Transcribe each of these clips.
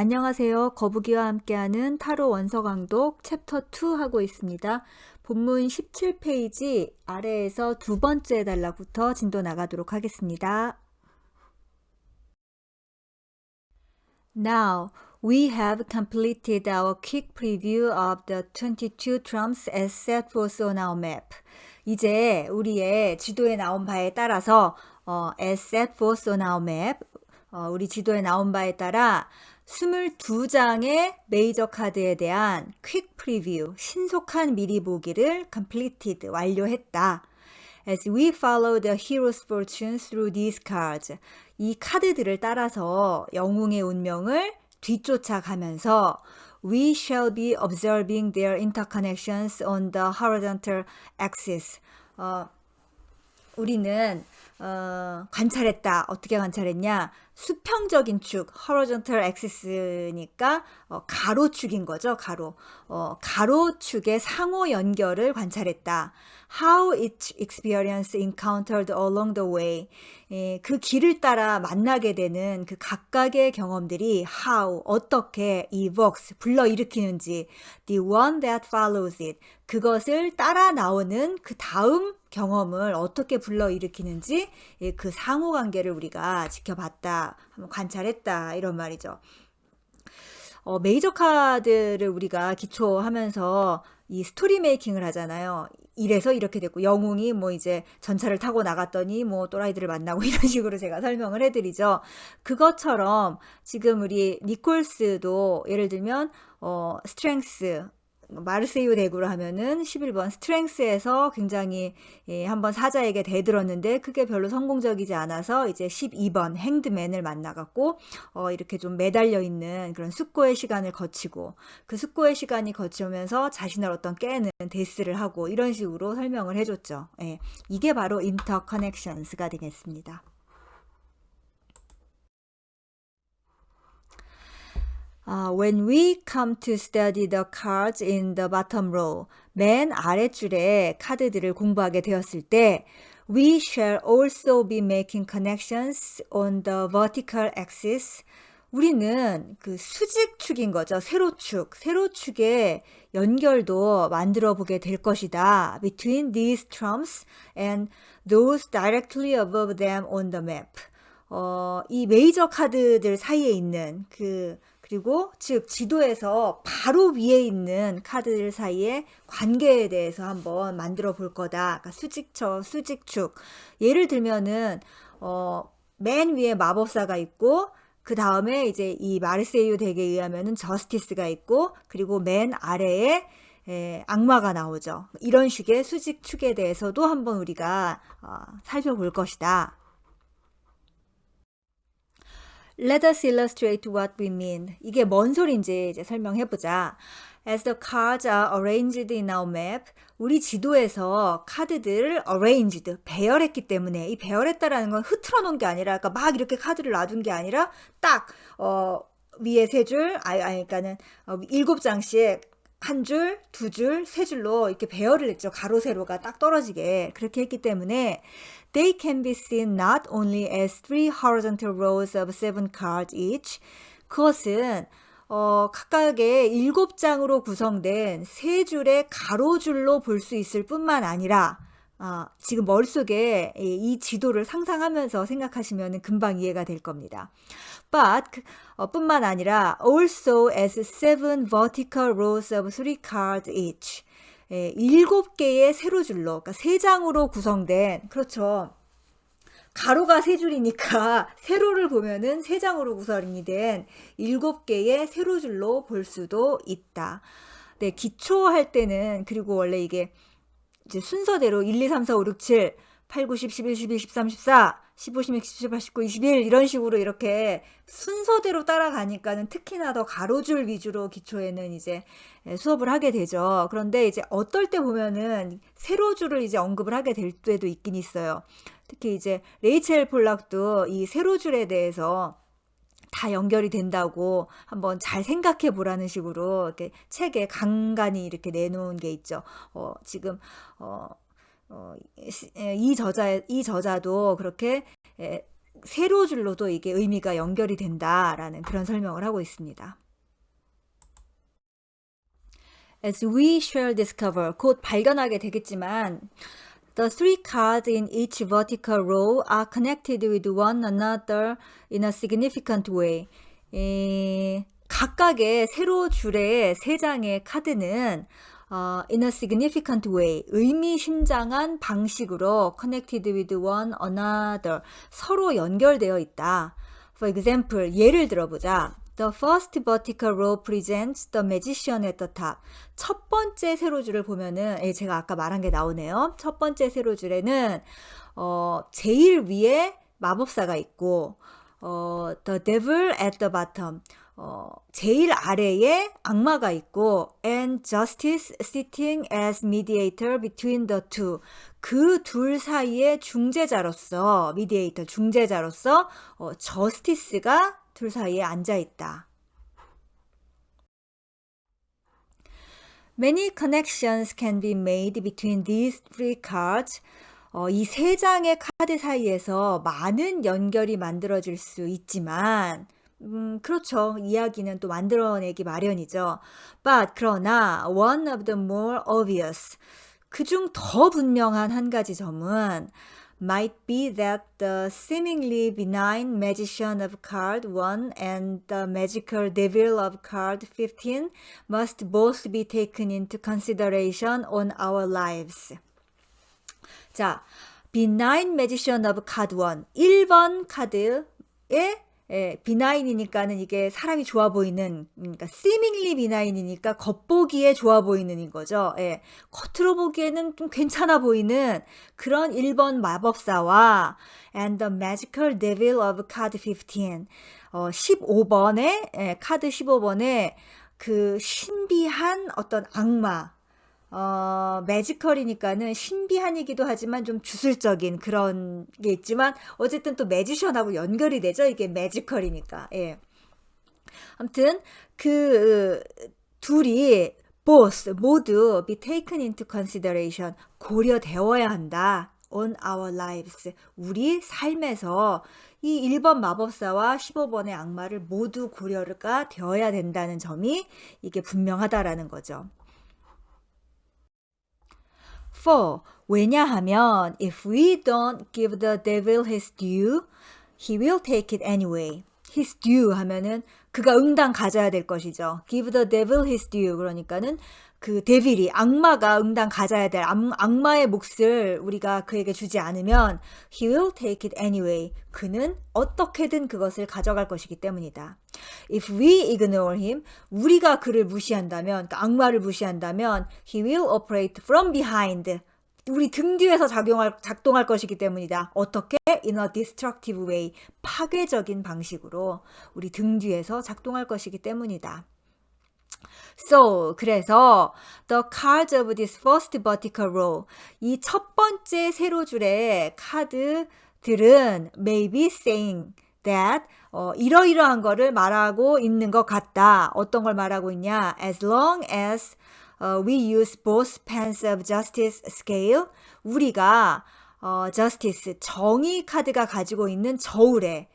안녕하세요. 거북이와 함께하는 타로 원서 강독 챕터 2 하고 있습니다. 본문 17페이지 아래에서 두 번째 단락부터 진도 나가도록 하겠습니다. Now, we have completed our quick preview of the 22 trumps as set forth on our map. 이제 우리의 지도에 나온 바에 따라서 어, as set forth on our map, 어, 우리 지도에 나온 바에 따라 22장의 메이저 카드에 대한 퀵 프리뷰, 신속한 미리 보기를 completed, 완료했다. As we follow the hero's fortunes through these cards, 이 카드들을 따라서 영웅의 운명을 뒤쫓아가면서 we shall be observing their interconnections on the horizontal axis. 어, 우리는 어, 관찰했다. 어떻게 관찰했냐? 수평적인 축, horizontal axis니까 어, 가로축인 거죠. 가로. 어, 가로축의 상호 연결을 관찰했다. How each experience encountered along the way. 예, 그 길을 따라 만나게 되는 그 각각의 경험들이 how 어떻게 evokes 불러일으키는지 the one that follows it 그것을 따라 나오는 그 다음 경험을 어떻게 불러일으키는지 예, 그 상호 관계를 우리가 지켜봤다, 한번 관찰했다 이런 말이죠. 어, 메이저 카드를 우리가 기초하면서 이 스토리 메이킹을 하잖아요. 이래서 이렇게 됐고 영웅이 뭐 이제 전차를 타고 나갔더니 뭐 또라이들을 만나고 이런 식으로 제가 설명을 해드리죠. 그것처럼 지금 우리 니콜스도 예를 들면 어 스트렝스 마르세유 대구를 하면은 11번 스트렝스에서 굉장히 예, 한번 사자에게 대들었는데 그게 별로 성공적이지 않아서 이제 12번 행드맨을 만나갖고 어, 이렇게 좀 매달려 있는 그런 숙고의 시간을 거치고 그 숙고의 시간이 거치면서 자신을 어떤 깨는 데스를 하고 이런 식으로 설명을 해줬죠. 예, 이게 바로 인터 커넥션스가 되겠습니다. Uh, when we come to study the cards in the bottom row, 맨 아랫줄에 카드들을 공부하게 되었을 때, we shall also be making connections on the vertical axis. 우리는 그 수직축인 거죠. 세로축. 세로축의 연결도 만들어 보게 될 것이다. Between these trumps and those directly above them on the map. 어, 이 메이저 카드들 사이에 있는 그 그리고 즉 지도에서 바로 위에 있는 카드들 사이의 관계에 대해서 한번 만들어 볼 거다. 그러니까 수직처, 수직축. 예를 들면은 어, 맨 위에 마법사가 있고 그 다음에 이제 이 마르세유 덱에 의하면은 저스티스가 있고 그리고 맨 아래에 에, 악마가 나오죠. 이런 식의 수직축에 대해서도 한번 우리가 어, 살펴볼 것이다. Let us illustrate what we mean. 이게 뭔 소리인지 이제 설명해 보자. As the cards are arranged in our map, 우리 지도에서 카드들을 arranged, 배열했기 때문에 이 배열했다라는 건 흐트러 놓은 게 아니라 그러니까 막 이렇게 카드를 놔둔 게 아니라 딱 어, 위에 세 줄, 아니, 아니 그러니까는 어, 일곱 장씩 한 줄, 두 줄, 세 줄로 이렇게 배열을 했죠. 가로 세로가 딱 떨어지게 그렇게 했기 때문에 they can be seen not only as three horizontal rows of seven cards each. 그것은 어, 각각의 일곱 장으로 구성된 세 줄의 가로줄로 볼 수 있을 뿐만 아니라 아, 지금 머릿속에 이 지도를 상상하면서 생각하시면 금방 이해가 될 겁니다. But 어, 뿐만 아니라 also as seven vertical rows of three cards each. 예, 일곱 개의 세로 줄로, 그러니까 세 장으로 구성된, 그렇죠. 가로가 세 줄이니까 세로를 보면은 세 장으로 구성이 된 일곱 개의 세로 줄로 볼 수도 있다. 네, 기초할 때는 그리고 원래 이게 이제 순서대로 1, 2, 3, 4, 5, 6, 7, 8, 9, 10, 11, 12, 13, 14, 15, 16, 17, 18, 19, 21 이런 식으로 이렇게 순서대로 따라가니까는 특히나 더 가로줄 위주로 기초에는 이제 수업을 하게 되죠. 그런데 이제 어떨 때 보면은 세로줄을 이제 언급을 하게 될 때도 있긴 있어요. 특히 이제 레이첼 폴락도 이 세로줄에 대해서 다 연결이 된다고 한번 잘 생각해 보라는 식으로 이렇게 책에 간간히 이렇게 내놓은 게 있죠. 어, 지금, 어, 어, 이 저자, 이 저자도 그렇게 에, 세로 줄로도 이게 의미가 연결이 된다라는 그런 설명을 하고 있습니다. As we shall discover, 곧 발견하게 되겠지만, the three cards in each vertical row are connected with one another in a significant way. 에, 각각의 세로 줄의 세 장의 카드는 어, in a significant way, 의미심장한 방식으로 connected with one another, 서로 연결되어 있다. For example, 예를 들어보자. The first vertical row presents the magician at the top. 첫 번째 세로줄을 보면은 예, 제가 아까 말한 게 나오네요. 첫 번째 세로줄에는 어, 제일 위에 마법사가 있고 어, the devil at the bottom. 어, 제일 아래에 악마가 있고 and justice sitting as mediator between the two. 그 둘 사이의 중재자로서 mediator 중재자로서 어, justice가 둘 사이에 앉아 있다. Many connections can be made between these three cards. 어, 이 세 장의 카드 사이에서 많은 연결이 만들어질 수 있지만, 음, 그렇죠. 이야기는 또 만들어내기 마련이죠. But, 그러나, one of the more obvious, 그중 더 분명한 한 가지 점은, might be that the seemingly benign magician of card 1 and the magical devil of card 15 must both be taken into consideration on our lives. 자, benign magician of card 1. 1번 카드에 예, 비나인이니까는 이게 사람이 좋아 보이는, 그러니까 seemingly 비나인이니까 겉보기에 좋아 보이는 거죠. 예, 겉으로 보기에는 좀 괜찮아 보이는 그런 1번 마법사와 and the magical devil of card 15. 어, 15번에, 예, 카드 15번에 그 신비한 어떤 악마, 어, 매지컬이니까는 신비한이기도 하지만 좀 주술적인 그런 게 있지만 어쨌든 또 매지션하고 연결이 되죠. 이게 매지컬이니까. 예. 아무튼 그 둘이 both 모두 be taken into consideration 고려되어야 한다. on our lives. 우리 삶에서 이 1번 마법사와 15번의 악마를 모두 고려가 되어야 된다는 점이 이게 분명하다라는 거죠. For 왜냐하면 if we don't give the devil his due, he will take it anyway. his due 하면은 그가 응당 가져야 될 것이죠. give the devil his due 그러니까는 그 데빌이 악마가 응당 가져야 될 악, 악마의 몫을 우리가 그에게 주지 않으면 he will take it anyway. 그는 어떻게든 그것을 가져갈 것이기 때문이다. If we ignore him, 우리가 그를 무시한다면, 그러니까 악마를 무시한다면 he will operate from behind. 우리 등 뒤에서 작용할, 작동할 것이기 때문이다. 어떻게? In a destructive way. 파괴적인 방식으로 우리 등 뒤에서 작동할 것이기 때문이다. So, 그래서 the cards of this first vertical row, 이 첫 번째 세로 줄의 카드들은 may be saying that 어, 이러이러한 거를 말하고 있는 것 같다. 어떤 걸 말하고 있냐? As long as uh, we use both pens of justice scale, 우리가 어, justice 정의 카드가 가지고 있는 저울에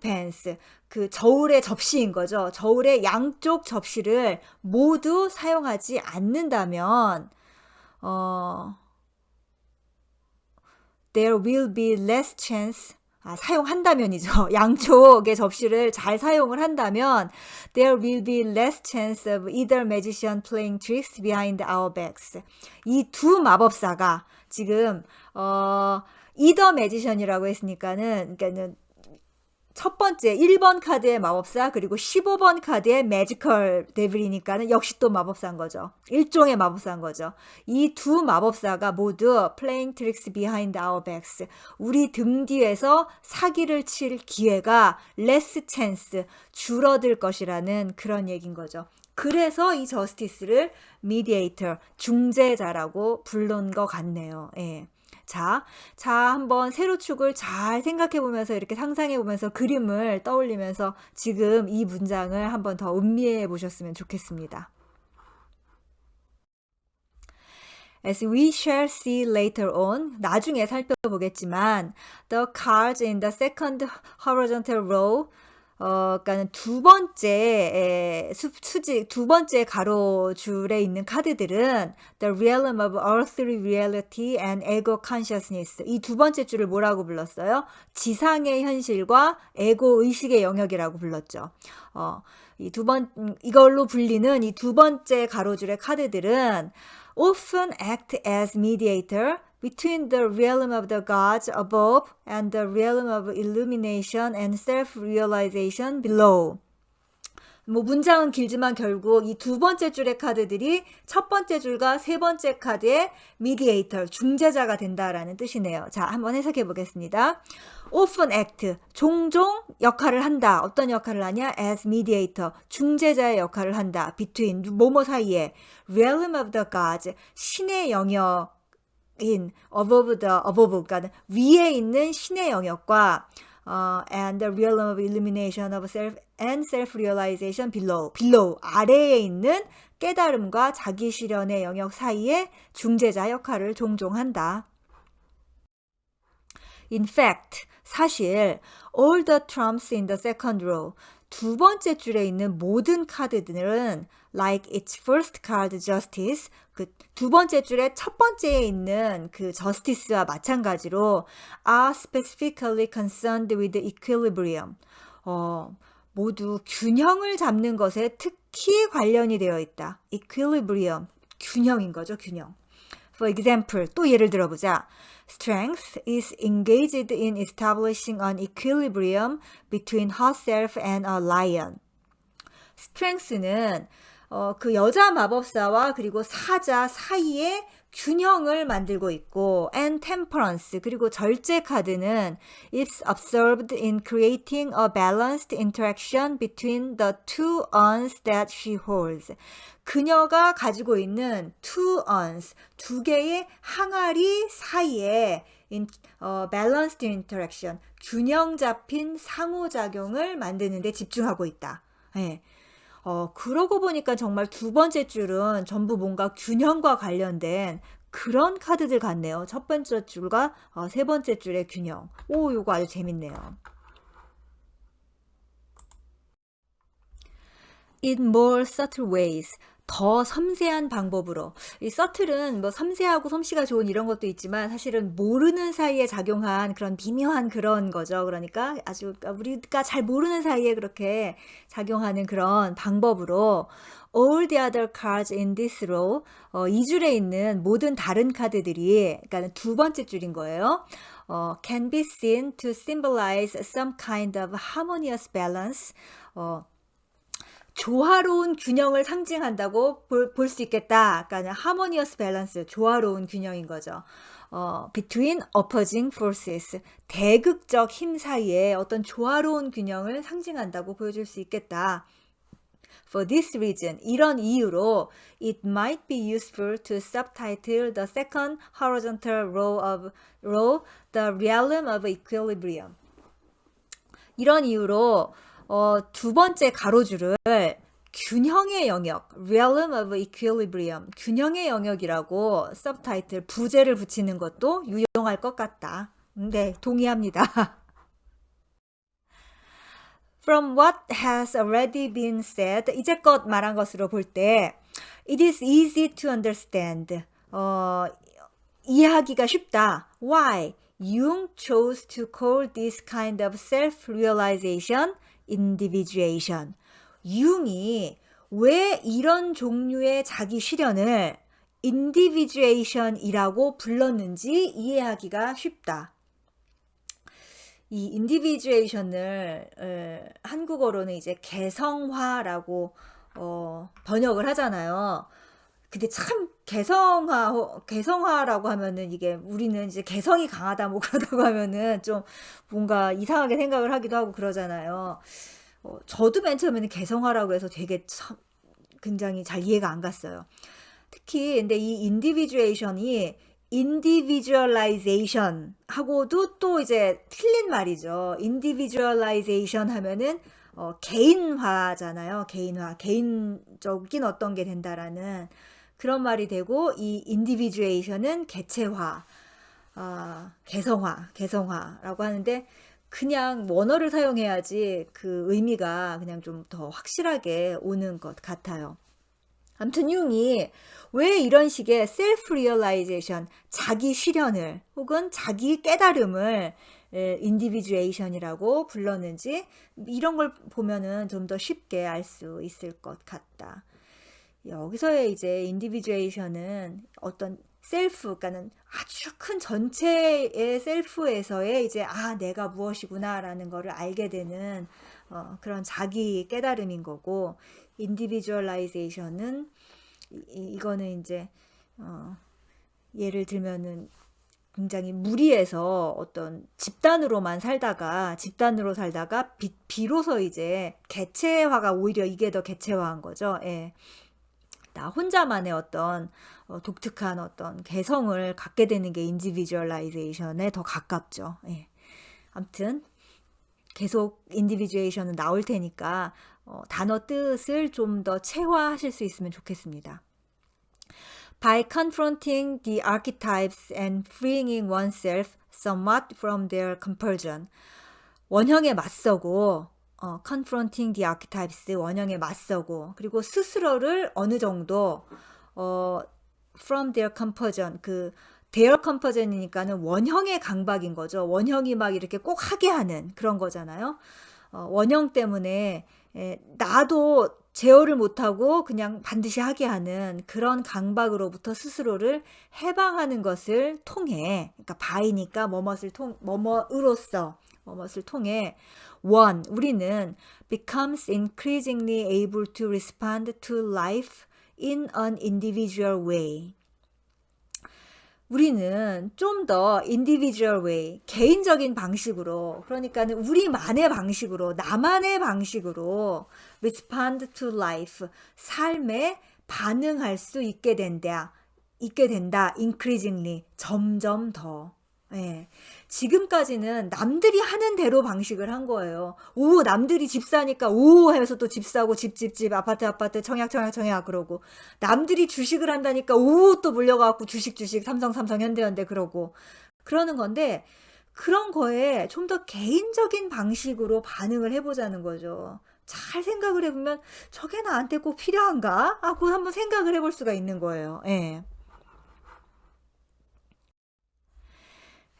pens 그 저울의 접시인 거죠. 저울의 양쪽 접시를 모두 사용하지 않는다면 어 there will be less chance 아, 사용한다면이죠. 양쪽의 접시를 잘 사용을 한다면 there will be less chance of either magician playing tricks behind our backs. 이 두 마법사가 지금 어 either magician이라고 했으니까는 그러니까는 첫 번째 1번 카드의 마법사 그리고 15번 카드의 매지컬 데빌이니까는 역시 또 마법사인 거죠. 일종의 마법사인 거죠. 이 두 마법사가 모두 playing tricks behind our backs. 우리 등 뒤에서 사기를 칠 기회가 less chance 줄어들 것이라는 그런 얘기인 거죠. 그래서 이 저스티스를 mediator 중재자라고 불른 것 같네요. 예. 자, 자, 한번 세로축을 잘 생각해 보면서 이렇게 상상해 보면서 그림을 떠올리면서 지금 이 문장을 한번 더 음미해 보셨으면 좋겠습니다. As we shall see later on, 나중에 살펴보겠지만, the cards in the second horizontal row, 어, 그러니까 두 번째 에, 수, 수직 두 번째 가로줄에 있는 카드들은 the realm of earthly reality and ego consciousness 이 두 번째 줄을 뭐라고 불렀어요? 지상의 현실과 에고 의식의 영역이라고 불렀죠. 어, 이 두 번 이걸로 불리는 이 두 번째 가로줄의 카드들은 often act as mediator between the realm of the gods above and the realm of illumination and self-realization below. 뭐 문장은 길지만 결국 이 두 번째 줄의 카드들이 첫 번째 줄과 세 번째 카드의 mediator, 중재자가 된다라는 뜻이네요. 자, 한번 해석해 보겠습니다. often act, 종종 역할을 한다. 어떤 역할을 하냐? as mediator, 중재자의 역할을 한다. between, 뭐뭐 사이에 realm of the gods, 신의 영역 in above the above 그러니까 위에 있는 신의 영역과 어, and the realm of illumination of self and self realization below below 아래에 있는 깨달음과 자기 실현의 영역 사이에 중재자 역할을 종종 한다. In fact, 사실 all the trumps in the second row 두 번째 줄에 있는 모든 카드들은 like its first card justice 그 두 번째 줄의 첫 번째에 있는 그 justice와 마찬가지로 are specifically concerned with equilibrium 어, 모두 균형을 잡는 것에 특히 관련이 되어 있다. equilibrium 균형인 거죠, 균형. For example, 또 예를 들어보자. Strength is engaged in establishing an equilibrium between herself and a lion. Strength는 어, 그 여자 마법사와 그리고 사자 사이에 균형을 만들고 있고 and temperance 그리고 절제 카드는 it's observed in creating a balanced interaction between the two urns that she holds. 그녀가 가지고 있는 two urns 두 개의 항아리 사이에 in, 어, balanced interaction 균형 잡힌 상호작용을 만드는 데 집중하고 있다. 예. 어, 그러고 보니까 정말 두 번째 줄은 전부 뭔가 균형과 관련된 그런 카드들 같네요. 첫 번째 줄과 어, 세 번째 줄의 균형. 오, 요거 아주 재밌네요. In more subtle ways. 더 섬세한 방법으로 이 서틀은 뭐 섬세하고 솜씨가 좋은 이런 것도 있지만 사실은 모르는 사이에 작용한 그런 미묘한 그런 거죠. 그러니까 아주 우리가 잘 모르는 사이에 그렇게 작용하는 그런 방법으로 all the other cards in this row 어, 이 줄에 있는 모든 다른 카드들이 그러니까 두 번째 줄인 거예요. 어, can be seen to symbolize some kind of harmonious balance. 어, 조화로운 균형을 상징한다고 볼 수 있겠다. 그러니까 harmonious balance, 조화로운 균형인 거죠. 어, between opposing forces, 대극적 힘 사이에 어떤 조화로운 균형을 상징한다고 보여줄 수 있겠다. For this reason, 이런 이유로 it might be useful to subtitle the second horizontal row of row the realm of equilibrium. 이런 이유로 어, 두 번째 가로줄을 균형의 영역, realm of equilibrium, 균형의 영역이라고 서브타이틀 부제를 붙이는 것도 유용할 것 같다. 네, 동의합니다. From what has already been said, 이제껏 말한 것으로 볼 때, it is easy to understand. 어, 이해하기가 쉽다. Why? Jung chose to call this kind of self-realization individuation. 융이 왜 이런 종류의 자기 실현을 individuation이라고 불렀는지 이해하기가 쉽다. 이 individuation을 에, 한국어로는 이제 개성화라고 어, 번역을 하잖아요. 근데 참 개성화 개성화라고 하면은 이게 우리는 이제 개성이 강하다 뭐 그러다고 하면은 좀 뭔가 이상하게 생각을 하기도 하고 그러잖아요. 어, 저도 맨 처음에는 개성화라고 해서 되게 참 굉장히 잘 이해가 안 갔어요. 특히 근데 이 인디비주에이션이 individualization 하고도 또 이제 틀린 말이죠. individualization 하면은 어, 개인화잖아요. 개인화, 개인적인 어떤 게 된다라는 그런 말이 되고 이 individuation은 개체화, 아, 개성화, 개성화라고 하는데 그냥 원어를 사용해야지 그 의미가 그냥 좀 더 확실하게 오는 것 같아요. 아무튼 융이 왜 이런 식의 self realization, 자기 실현을 혹은 자기 깨달음을 individuation이라고 불렀는지 이런 걸 보면은 좀 더 쉽게 알 수 있을 것 같다. 여기서의 이제 individuation은 어떤 셀프, 그러니까는 아주 큰 전체의 셀프에서의 이제 아 내가 무엇이구나라는 거를 알게 되는 어, 그런 자기 깨달음인 거고 인디비주얼라이제이션은 이, 거는 이제 어, 예를 들면은 굉장히 무리해서 어떤 집단으로만 살다가 집단으로 살다가 비, 비로소 이제 개체화가 오히려 이게 더 개체화한 거죠. 예. 나 혼자만의 어떤 어, 독특한 어떤 개성을 갖게 되는 게 인디비주얼라이제이션에 더 가깝죠. 예. 아무튼 계속 인디비주에이션은 나올 테니까 어, 단어 뜻을 좀 더 체화하실 수 있으면 좋겠습니다. By confronting the archetypes and freeing oneself somewhat from their compulsion. 원형에 맞서고 어, confronting the archetypes 원형에 맞서고 그리고 스스로를 어느 정도 어, from their compulsion 그 their compulsion이니까는 원형의 강박인 거죠. 원형이 막 이렇게 꼭 하게 하는 그런 거잖아요. 어, 원형 때문에 에, 나도 제어를 못하고 그냥 반드시 하게 하는 그런 강박으로부터 스스로를 해방하는 것을 통해 그러니까 바이니까 뭐뭇을 통 뭐뭇으로써 뭐뭇을 통해 one 우리는 becomes increasingly able to respond to life in an individual way. 우리는 좀 더 individual way, 개인적인 방식으로, 그러니까는 우리만의 방식으로, 나만의 방식으로 respond to life, 삶에 반응할 수 있게 된다. 있게 된다. increasingly, 점점 더. 예. 지금까지는 남들이 하는 대로 방식을 한 거예요. 오, 남들이 집 사니까 오 하면서 또 집 사고 집 집 집 아파트 아파트 청약 청약 청약 그러고 남들이 주식을 한다니까 오또 몰려가고 주식 주식 삼성 삼성 현대 현대 그러고 그러는 건데 그런 거에 좀 더 개인적인 방식으로 반응을 해보자는 거죠. 잘 생각을 해보면 저게 나한테 꼭 필요한가 하고 한번 생각을 해볼 수가 있는 거예요. 예.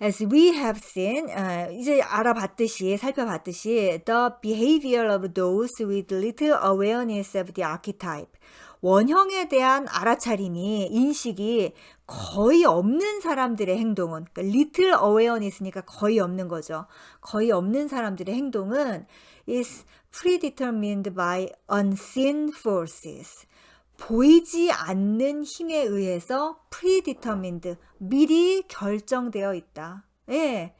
As we have seen, 어, 이제 알아봤듯이, 살펴봤듯이, the behavior of those with little awareness of the archetype. 원형에 대한 알아차림이, 인식이 거의 없는 사람들의 행동은, 그러니까 little awareness니까 거의 없는 거죠. 거의 없는 사람들의 행동은 is predetermined by unseen forces. 보이지 않는 힘에 의해서 predetermined, 미리 결정되어 있다. 예.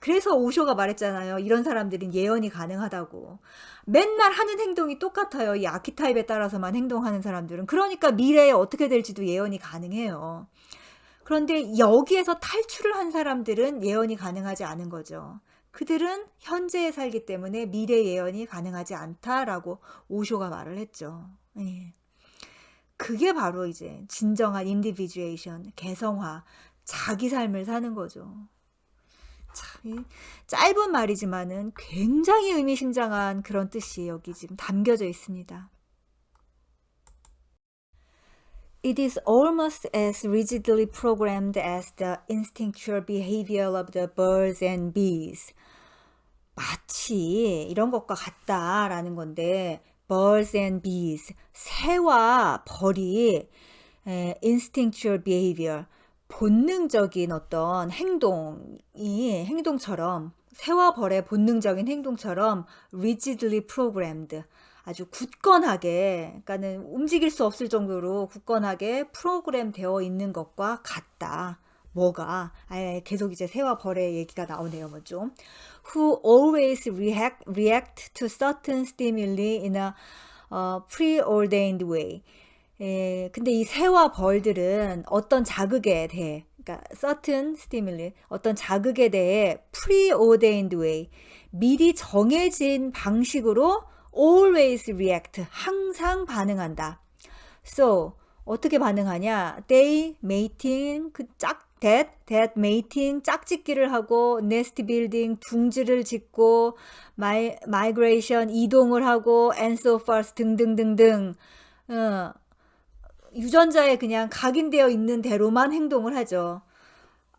그래서 오쇼가 말했잖아요. 이런 사람들은 예언이 가능하다고. 맨날 하는 행동이 똑같아요. 이 아키타입에 따라서만 행동하는 사람들은. 그러니까 미래에 어떻게 될지도 예언이 가능해요. 그런데 여기에서 탈출을 한 사람들은 예언이 가능하지 않은 거죠. 그들은 현재에 살기 때문에 미래 예언이 가능하지 않다라고 오쇼가 말을 했죠. 예. 그게 바로 이제 진정한 인디비주에이션, 개성화, 자기 삶을 사는 거죠. 참 짧은 말이지만은 굉장히 의미심장한 그런 뜻이 여기 지금 담겨져 있습니다. It is almost as rigidly programmed as the instinctual behavior of the birds and bees. 마치 이런 것과 같다라는 건데 birds and bees, 새와 벌이 에, instinctual behavior, 본능적인 어떤 행동이 행동처럼 새와 벌의 본능적인 행동처럼 rigidly programmed. 아주 굳건하게 그러니까는 움직일 수 없을 정도로 굳건하게 프로그램 되어 있는 것과 같다. 뭐가 아, 계속 이제 새와 벌의 얘기가 나오네요, 뭐 좀. Who always react react to certain stimuli in a uh, preordained way. 예, 근데 이 새와 벌들은 어떤 자극에 대해, 그러니까 certain stimuli, 어떤 자극에 대해 preordained way, 미리 정해진 방식으로 always react, 항상 반응한다. So, 어떻게 반응하냐? They mating 그 짝 that that mating 짝짓기를 하고 nest building 둥지를 짓고 my, migration 이동을 하고 and so forth 등등등등 어, 유전자에 그냥 각인되어 있는 대로만 행동을 하죠.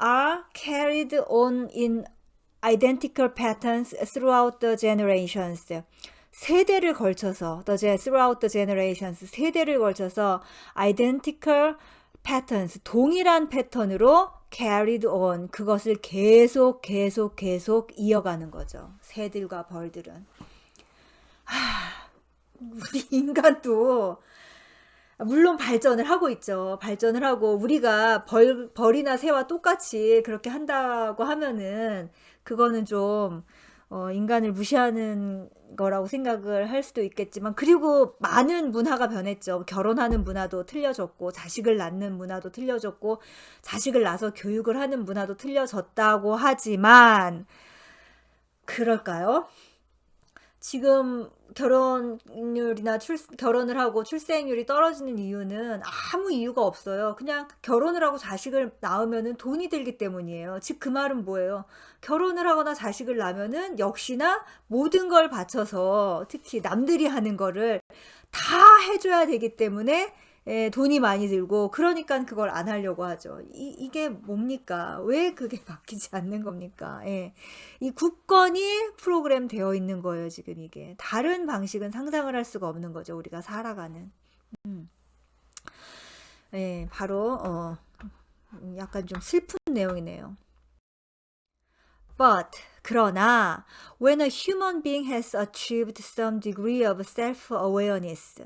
are carried on in identical patterns throughout the generations. 세대를 걸쳐서 the throughout the generations 세대를 걸쳐서 identical patterns 동일한 패턴으로 carried on 그것을 계속 계속 계속 이어가는 거죠. 새들과 벌들은 하, 우리 인간도 물론 발전을 하고 있죠. 발전을 하고 우리가 벌, 벌이나 새와 똑같이 그렇게 한다고 하면은 그거는 좀 어, 인간을 무시하는 거라고 생각을 할 수도 있겠지만 그리고 많은 문화가 변했죠. 결혼하는 문화도 틀려졌고 자식을 낳는 문화도 틀려졌고 자식을 낳아서 교육을 하는 문화도 틀려졌다고 하지만 그럴까요? 지금 결혼율이나 출, 결혼을 하고 출생률이 떨어지는 이유는 아무 이유가 없어요. 그냥 결혼을 하고 자식을 낳으면은 돈이 들기 때문이에요. 즉, 그 말은 뭐예요? 결혼을 하거나 자식을 낳으면은 역시나 모든 걸 바쳐서 특히 남들이 하는 거를 다 해줘야 되기 때문에 예, 돈이 많이 들고 그러니까 그걸 안 하려고 하죠. 이, 이게 뭡니까? 왜 그게 바뀌지 않는 겁니까? 예. 이 국건이 프로그램 되어 있는 거예요, 지금 이게. 다른 방식은 상상을 할 수가 없는 거죠, 우리가 살아가는. 음. 예, 바로 어, 약간 좀 슬픈 내용이네요. But 그러나 when a human being has achieved some degree of self-awareness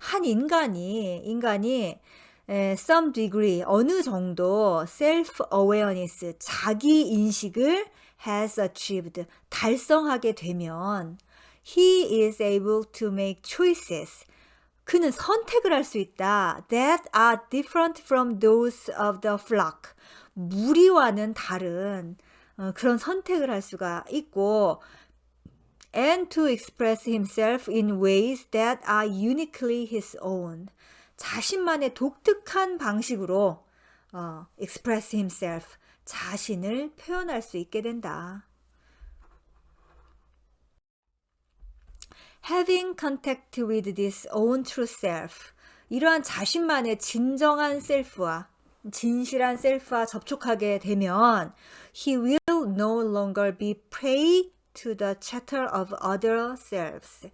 한 인간이 인간이 에, some degree 어느 정도 self awareness 자기 인식을 has achieved 달성하게 되면 he is able to make choices 그는 선택을 할 수 있다 that are different from those of the flock 무리와는 다른 어, 그런 선택을 할 수가 있고 and to express himself in ways that are uniquely his own. 자신만의 독특한 방식으로 어, express himself, 자신을 표현할 수 있게 된다. Having contact with this own true self, 이러한 자신만의 진정한 셀프와 진실한 셀프와 접촉하게 되면 he will no longer be prey to the chatter of other selves.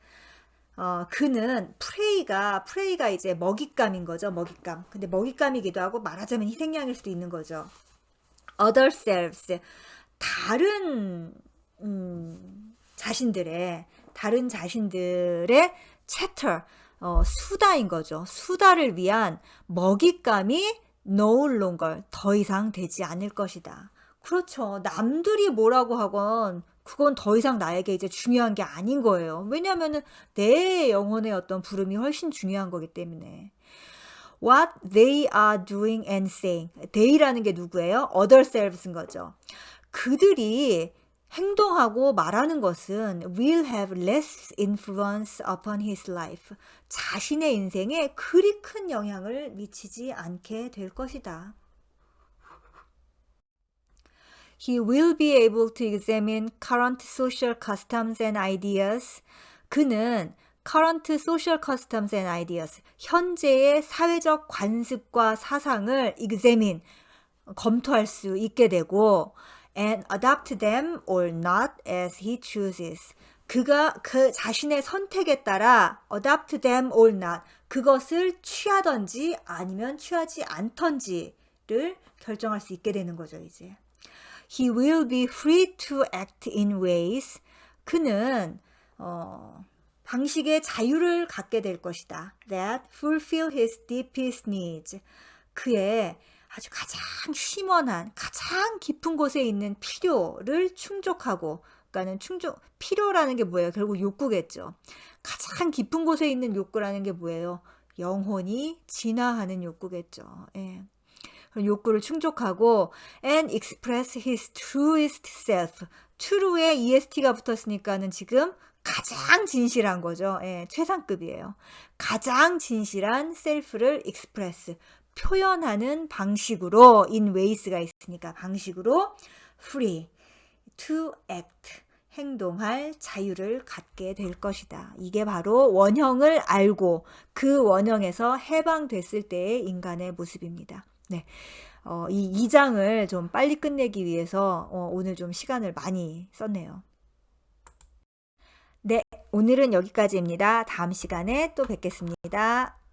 어, 그는 프레이가 프레이가 이제 먹잇감인 거죠. 먹잇감. 근데 먹잇감이기도 하고 말하자면 희생양일 수도 있는 거죠. other selves. 다른 음, 자신들의 다른 자신들의 chatter 어, 수다인 거죠. 수다를 위한 먹잇감이 no longer 더 이상 되지 않을 것이다. 그렇죠. 남들이 뭐라고 하건 그건 더 이상 나에게 이제 중요한 게 아닌 거예요. 왜냐하면 내 영혼의 어떤 부름이 훨씬 중요한 거기 때문에. What they are doing and saying. They라는 게 누구예요? Other selves인 거죠. 그들이 행동하고 말하는 것은 will have less influence upon his life. 자신의 인생에 그리 큰 영향을 미치지 않게 될 것이다. He will be able to examine current social customs and ideas. 그는 current social customs and ideas, 현재의 사회적 관습과 사상을 examine, 검토할 수 있게 되고 and adopt them or not as he chooses. 그가 그 자신의 선택에 따라 adopt them or not 그것을 취하던지 아니면 취하지 않던지를 결정할 수 있게 되는 거죠, 이제. He will be free to act in ways. 그는 어, 방식의 자유를 갖게 될 것이다. That fulfill his deepest needs. 그의 아주 가장 심원한, 가장 깊은 곳에 있는 필요를 충족하고, 그러니까는 충족, 필요라는 게 뭐예요? 결국 욕구겠죠. 가장 깊은 곳에 있는 욕구라는 게 뭐예요? 영혼이 진화하는 욕구겠죠. 예. 욕구를 충족하고 and express his truest self. true에 est가 붙었으니까는 지금 가장 진실한 거죠. 예, 최상급이에요. 가장 진실한 셀프를 익스프레스 표현하는 방식으로 in ways가 있으니까 방식으로 free to act 행동할 자유를 갖게 될 것이다. 이게 바로 원형을 알고 그 원형에서 해방됐을 때의 인간의 모습입니다. 네. 어, 이 2장을 좀 빨리 끝내기 위해서 어, 오늘 좀 시간을 많이 썼네요. 네, 오늘은 여기까지입니다. 다음 시간에 또 뵙겠습니다.